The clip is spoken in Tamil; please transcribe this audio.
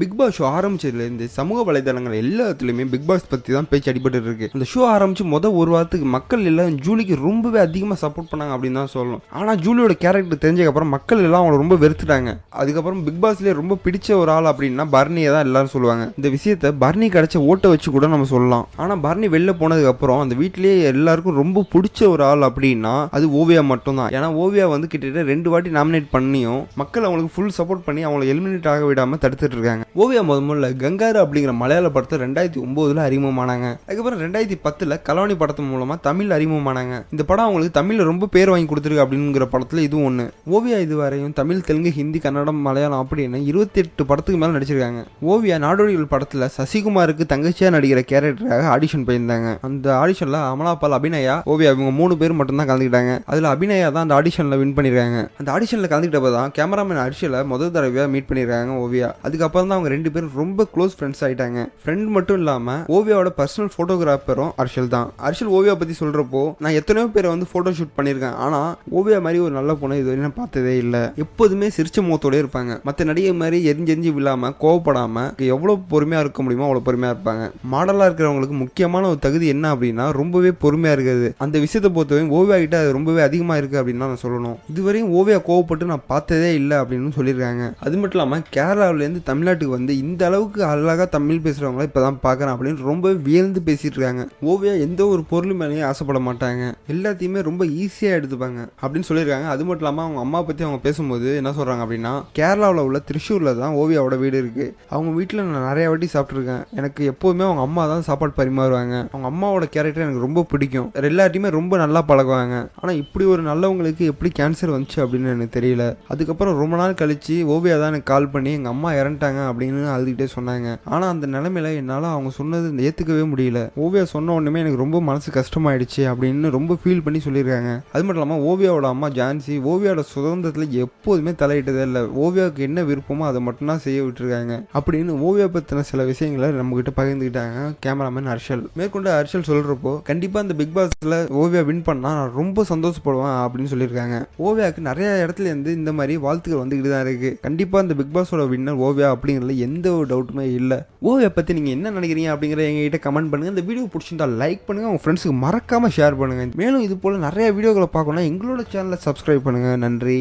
பிக் பாஸ் ஷோ ஆரம்பிச்சதுலேருந்து சமூக வலைதளங்கள் எல்லாத்துலேயுமே பிக் பாஸ் பற்றி தான் பேச்சு அடிபட்டு இருக்கு அந்த ஷோ ஆரம்பிச்சு மொதல் ஒரு வாரத்துக்கு மக்கள் எல்லாம் ஜூலிக்கு ரொம்பவே அதிகமாக சப்போர்ட் பண்ணாங்க அப்படின்னு தான் சொல்லணும். ஆனால் ஜூலியோட கேரக்டர் தெரிஞ்சதுக்கப்புறம் மக்கள் எல்லாம் அவங்கள ரொம்ப வெறுத்துட்டாங்க. அதுக்கப்புறம் பிக் பாஸ்லேயே ரொம்ப பிடிச்ச ஒரு ஆள் அப்படின்னா பர்னியை தான் எல்லாரும் சொல்லுவாங்க. இந்த விஷயத்த பர்னி கிடைச்ச ஓட்டை வச்சு கூட நம்ம சொல்லலாம். ஆனால் பர்னி வெளில போனதுக்கப்புறம் அந்த வீட்டிலேயே எல்லாருக்கும் ரொம்ப பிடிச்ச ஒரு ஆள் அப்படின்னா அது ஓவியா மட்டும்தான். ஏன்னா ஓவியா வந்து கிட்டத்தட்ட ரெண்டு வாட்டி நாமினேட் பண்ணியும் மக்கள் அவங்களுக்கு ஃபுல் சப்போர்ட் பண்ணி அவங்களை எலிமினேட் ஆக விடாமல் தடுத்துட்டு இருக்காங்க. ஓவியா முத முதல்ல கங்காரு அப்படிங்கிற மலையாள படத்தை ரெண்டாயிரத்தி ஒன்பதுல அறிமுகமானாங்க. அதுக்கப்புறம் ரெண்டாயிரத்தி பத்துல கலவாணி படத்து மூலமா தமிழ் அறிமுகமானாங்க. இந்த படம் அவங்களுக்கு தமிழ்ல ரொம்ப பேர் வாங்கி கொடுத்துருக்கு அப்படிங்கிற படத்துல இதுவும் ஒண்ணு. ஓவியா இதுவரையும் தமிழ் தெலுங்கு ஹிந்தி கன்னடம் மலையாளம் அப்படின்னு இருபத்தி எட்டு படத்துக்கு மேல நடிச்சிருக்காங்க. ஓவியா நாடோடிகள் படத்துல சசிகுமாருக்கு தங்கச்சியா நடிக்கிற கேரக்டராக ஆடிஷன் போயிருந்தாங்க. அந்த ஆடிஷன்ல அமலாபால் அபிநயா ஓவியா இவங்க மூணு பேர் மட்டும்தான் கலந்துக்கிட்டாங்க. அதுல அபிநயா தான் அந்த ஆடிஷன்ல வின் பண்ணிருக்காங்க. அந்த ஆடிஷன்ல கலந்துக்கிட்டப்ப தான் கேமராமேன் அரிஷில முதல் தடவையா மீட் பண்ணிருக்காங்க ஓவியா. அதுக்கப்புறம் தான் அவங்க ரெண்டு பேரும் ரொம்ப க்ளோஸ் ஃப்ரெண்ட்ஸ் ஆயிட்டாங்க. ஃப்ரெண்ட் மட்டும் இல்லாம ஓவியாவோட பர்சனல் போட்டோகிராஃபரும் அர்ஷல் தான். அர்ஷல் ஓவியா பத்தி சொல்றப்போ நான் எத்தனையோ பேரை வந்து போட்டோ ஷூட் பண்ணியிருக்கேன். ஆனா ஓவியா மாதிரி ஒரு நல்ல பொண்ணை இது வரையும் நான் பார்த்ததே இல்லை. எப்போதுமே சிரிச்ச முகத்தோட இருப்பாங்க. மற்ற நடிகை மாதிரி எரிஞ்சு எரிஞ்சு விழாம கோவப்படாம எவ்வளவு பொறுமையா இருக்க முடியுமோ அவ்வளவு பொறுமையா இருப்பாங்க. மாடலா இருக்கிறவங்களுக்கு முக்கியமான ஒரு தகுதி என்ன அப்படின்னா ரொம்பவே பொறுமையா இருக்கிறது. அந்த விஷயத்தை பொறுத்தவரைக்கும் ஓவியா கிட்ட அது ரொம்பவே அதிகமா இருக்கு அப்படின்னு தான் நான் சொல்லணும். இதுவரையும் ஓவியா கோவப்பட்டு நான் பார்த்ததே இல்லை அப்படின்னு சொல்லியிருக்காங்க. அது மட்டும் இல்லாமல் கேரளாவிலேருந்து தமிழ்நாட்டுக்கு வந்து இந்த அளவுக்கு அழகாக தமிழ் பேசுகிறவங்கள இப்போ தான் பார்க்குறேன் அப்படின்னு ரொம்ப வியந்து பேசிட்டு இருக்காங்க ஓவியா எந்த ஒரு பொருள் மேலேயும் ஆசைப்பட மாட்டாங்க. எல்லாத்தையுமே ரொம்ப ஈஸியாக எடுத்துப்பாங்க அப்படின்னு சொல்லியிருக்காங்க. அது மட்டும் இல்லாமல் அவங்க அம்மா பற்றி அவங்க பேசும்போது என்ன சொல்கிறாங்க அப்படின்னா கேரளாவில் உள்ள திருச்சூரில் தான் ஓவியாவோட வீடு இருக்குது அவங்க வீட்டில் நான் நிறைய வாட்டி சாப்பிட்ருக்கேன் எனக்கு எப்போதுமே அவங்க அம்மா தான் சாப்பாடு பரிமாறுவாங்க. அவங்க அம்மாவோட கேரக்டர் எனக்கு ரொம்ப பிடிக்கும். எல்லாத்தையுமே ரொம்ப நல்லா பழகுவாங்க. ஆனால் இப்படி ஒரு நல்லவங்களுக்கு எப்படி கேன்சர் வந்துச்சு அப்படின்னு எனக்கு தெரியல. அதுக்கப்புறம் ரொம்ப நாள் கழிச்சு ஓவியா தான் எனக்கு கால் பண்ணி எங்கள் அம்மா இறந்துட்டாங்க அப்படின்னு அழுதுகிட்டே சொன்னாங்க. ஆனால் அந்த நிலமையில என்னால் அவங்க சொன்னது ஏற்றுக்கவே முடியல. ஓவியா சொன்ன உடனே எனக்கு ரொம்ப மனசு கஷ்டமாயிடுச்சு அப்படின்னு ரொம்ப ஃபீல் பண்ணி சொல்லியிருக்காங்க. அது மட்டும் இல்லாமல் ஓவியாவோட அம்மா ஜான்சி ஓவியாவோட சுதந்திரத்தில் எப்போதுமே தலையிட்டதே இல்லை. ஓவியாவுக்கு என்ன விருப்பமோ அதை மட்டும்தான் செய்ய விட்டுருக்காங்க. அப்படின்னு ஓவியா பற்றின சில விஷயங்களை நம்மகிட்ட பகிர்ந்துக்கிட்டாங்க கேமராமேன் ஹர்ஷல். மேற்கொண்டு ஹர்ஷல் சொல்கிறப்போ கண்டிப்பாக இந்த பிக் பாஸில் ஓவியா வின் பண்ணால் நான் ரொம்ப சந்தோஷப்படுவேன் அப்படின்னு சொல்லியிருக்காங்க. ஓவியாவுக்கு நிறைய இடத்துல இருந்து இந்த மாதிரி வாழ்த்துக்கள் வந்துக்கிட்டு தான் இருக்கு. கண்டிப்பாக இந்த பிக் பாஸோட வின்னர் ஓவியா அப்படிங்கிறதுல எந்த ஒரு டவுட்டுமே இல்லை. ஓவியை பற்றி நீங்கள் என்ன நினைக்கிறீங்க அப்படிங்கிற எங்ககிட்ட கமெண்ட் பண்ணுங்கள் இந்த வீடியோ பிடிச்சிருந்தா லைக் பண்ணுங்கள் உங்கள் ஃப்ரெண்ட்ஸுக்கு மறக்காமல் ஷேர் பண்ணுங்கள் மேலும் இது போல் நிறைய வீடியோக்களை பார்க்கணும்னா எங்களோட சேனலை சப்ஸ்கிரைப் பண்ணுங்கள் நன்றி.